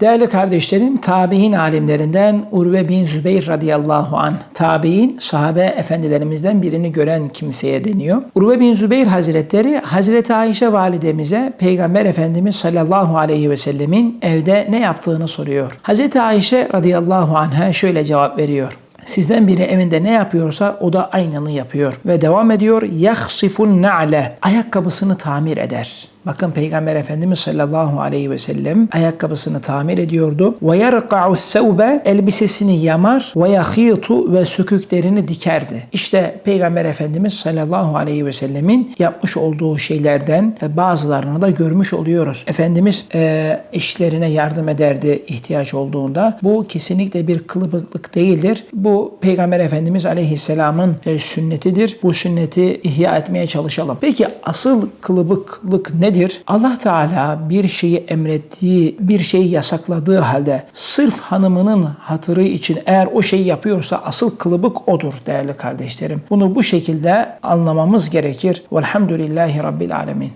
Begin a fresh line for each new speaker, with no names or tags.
Değerli kardeşlerim, tabi'in alimlerinden Urve bin Zübeyir radıyallahu an tabi'in sahabe efendilerimizden birini gören kimseye deniyor. Urve bin Zübeyir Hazretleri Hazreti Ayşe validemize Peygamber Efendimiz sallallahu aleyhi ve sellemin evde ne yaptığını soruyor. Hazreti Ayşe radıyallahu anha şöyle cevap veriyor. Sizden biri evinde ne yapıyorsa o da aynını yapıyor. Ve devam ediyor. Yahsifun na'le. Ayakkabısını tamir eder. Bakın Peygamber Efendimiz sallallahu aleyhi ve sellem ayakkabısını tamir ediyordu. Ve yerka'u sevbe elbisesini yamar ve yahitu ve söküklerini dikerdi. İşte Peygamber Efendimiz sallallahu aleyhi ve sellemin yapmış olduğu şeylerden bazılarını da görmüş oluyoruz. Efendimiz e, eşlerine yardım ederdi ihtiyaç olduğunda. Bu kesinlikle bir kılıbıklık değildir. Bu Peygamber Efendimiz aleyhisselamın e, sünnetidir. Bu sünneti ihya etmeye çalışalım. Peki asıl kılıbıklık nedir? Allah Teala bir şeyi emrettiği, bir şeyi yasakladığı halde sırf hanımının hatırı için eğer o şeyi yapıyorsa asıl kılıbık odur değerli kardeşlerim. Bunu bu şekilde anlamamız gerekir. Velhamdülillahi Rabbil Alemin.